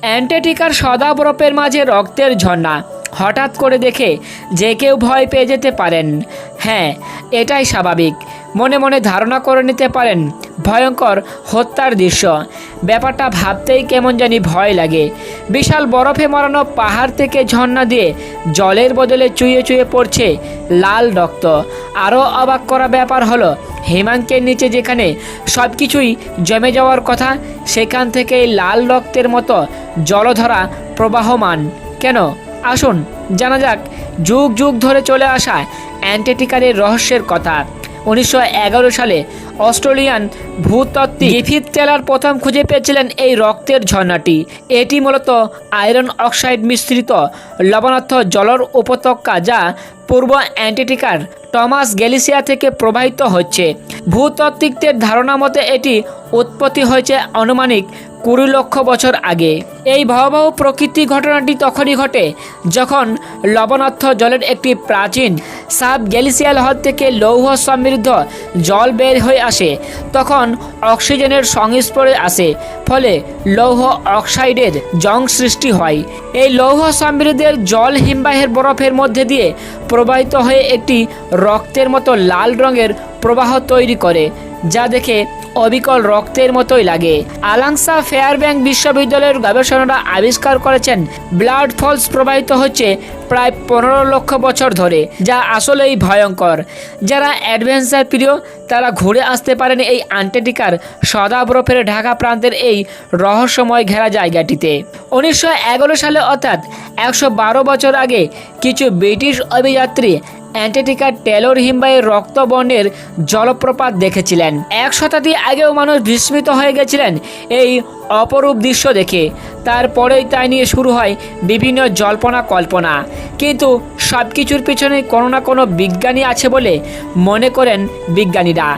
অ্যান্টার্কটিকার সদা বরফের মাঝে রক্তের ঝর্ণা। হঠাৎ করে দেখে যে কেউ ভয় পেয়ে যেতে পারেন। হ্যাঁ এটাই স্বাভাবিক। মনে মনে ধারণা করে নিতে পারেন ভয়ঙ্কর হত্যার দৃশ্য। ব্যাপারটা ভাবতেই কেমন জানি ভয় লাগে। বিশাল বরফে মরানো পাহাড় থেকে ঝর্ণা দিয়ে জলের বদলে চুইয়ে চুইয়ে পড়ছে লাল রক্ত। আরও অবাক করা ব্যাপার হলো, হিমাঙ্কের নিচে যেখানে সব কিছুই জমে যাওয়ার কথা, সেখান থেকেই লাল রক্তের মতো জলধরা প্রবাহমান। কেন? আসুন, জানা যাক, যুগ যুগ ধরে চলে আসা অ্যান্টার্কটিকার রহস্যের কথা। উনিশশো এগারো সালে অস্ট্রেলিয়ান ভূতত্ত্বিক গিফিথ টেলার প্রথম খুঁজে পেয়েছিলেন এই রক্তের ঝর্ণাটি। এটি মূলত আয়রন অক্সাইড মিশ্রিত লবণাক্ত জলর উপত্যকা যা পূর্ব অ্যান্টার্কটিকার টমাস গ্যালিসিয়া থেকে প্রবাহিত হচ্ছে। ভূতত্ত্বিকদের ধারণা মতে এটি উৎপত্তি হয়েছে আনুমানিক কুড়ি লক্ষ বছর আগে। এই ভয়াবহ প্রকৃতি ঘটনাটি তখনই ঘটে যখন লবণাক্ত জলের একটি প্রাচীন সাব গ্যালিসিয়াল হ্রদ থেকে লৌহ সমৃদ্ধ জল বের হয়ে আসে। তখন অক্সিজেনের সংস্পর্শে আসে, ফলে লৌহ অক্সাইডের জং সৃষ্টি হয়। এই লৌহ সমৃদ্ধের জল হিমবাহের বরফের মধ্যে দিয়ে প্রবাহিত হয়ে একটি রক্তের মতো লাল রঙের প্রবাহ তৈরি করে। যা দেখে অবিকল রক্তের মতোই লাগে। আলাংসা ফেয়ারব্যাঙ্ক বিশ্ববিদ্যালয়ের গবেষণারা আবিষ্কার করেছেন। ব্লাড ফলস প্রবাহিত হচ্ছে প্রায় পনেরো লক্ষ বছর ধরে, যা আসলেই ভয়ঙ্কর। যারা অ্যাডভেঞ্চার প্রিয়, তারা ঘুরে আসতে পারেন এই আন্টার্কটিকার সদা বরফের ঢাকা প্রান্তের এই রহস্যময় ঘেরা জায়গাটিতে। উনিশশো এগারো সালে অর্থাৎ একশো বারো বছর আগে কিছু ব্রিটিশ অভিযাত্রী অ্যান্টার্কটিকার টেলর হিমবাহের রক্তবর্ণের জলপ্রপাত দেখেছিলেন। এক শতাব্দী আগেও মানুষ বিস্মিত হয়ে গেছিলেন এই অপরূপ দৃশ্য দেখে। তারপরেই তাই নিয়ে শুরু হয় বিভিন্ন জল্পনা কল্পনা। কিন্তু সব কিছুর পিছনে কোনো না কোনো বিজ্ঞানী আছে বলে মনে করেন বিজ্ঞানীরা।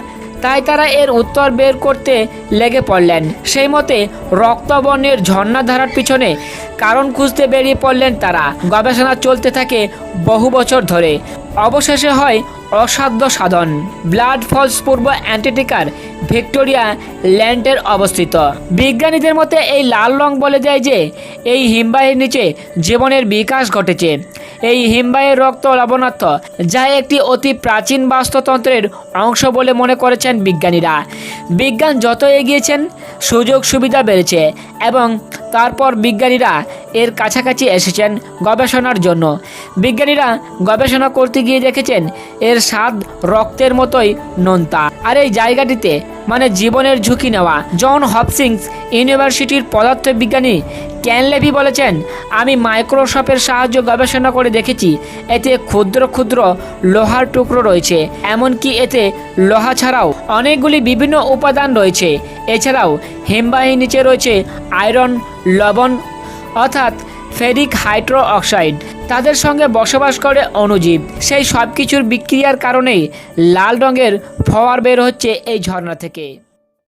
তাই তারা এর উত্তর বের করতে লেগে পড়লেন। সেই মতে রক্তবর্ণের ঝর্ণাধারার পিছনে কারণ খুঁজতে বেরিয়ে পড়লেন তারা। গবেষণা চলতে থাকে বহু বছর ধরে। অবশেষে হয় অসাধ্য সাধন। ব্লাড ফলস পূর্ব অ্যান্টার্কটিকার ভিক্টোরিয়া ল্যান্ডের অবস্থিত। বিজ্ঞানীদের মতে এই লাল রং বলে দেয় যে, এই হিমবাহের নিচে জীবনের বিকাশ ঘটেছে। এই হিমবাহের রক্ত লবণাক্ত, যা একটি অতি প্রাচীন বাস্তুতন্ত্রের অংশ বলে মনে করেছেন বিজ্ঞানীরা। বিজ্ঞান যত এগিয়েছেন সুযোগ সুবিধা বেড়েছে এবং তারপর বিজ্ঞানীরা এর কাছাকাছি এসেছেন গবেষণার জন্য। বিজ্ঞানীরা গবেষণা করতে গিয়ে দেখেছেন, এর স্বাদ রক্তের মতোই নোনতা। আর এই জায়গাটিতে মানে জীবনের ঝুঁকি নেওয়া, জন হপসিংস ইউনিভার্সিটির পদার্থবিজ্ঞানী ক্যান লেভি বলেছেন, আমি মাইক্রোসফটের সাহায্য গবেষণা করে দেখেছি, এতে ক্ষুদ্র ক্ষুদ্র লোহার টুকরো রয়েছে। এমনকি এতে লোহা ছাড়াও অনেকগুলি বিভিন্ন উপাদান রয়েছে। এছাড়াও হিমবাহের নিচে রয়েছে আয়রন, লবণ অর্থাৎ ফেরিক হাইড্রো অক্সাইড তাদের সঙ্গে বসবাস করে অণুজীব। সেই সব কিছুর বিক্রিয়ার কারণেই লাল রঙের ফোয়ার বের হচ্ছে এই ঝর্ণা থেকে।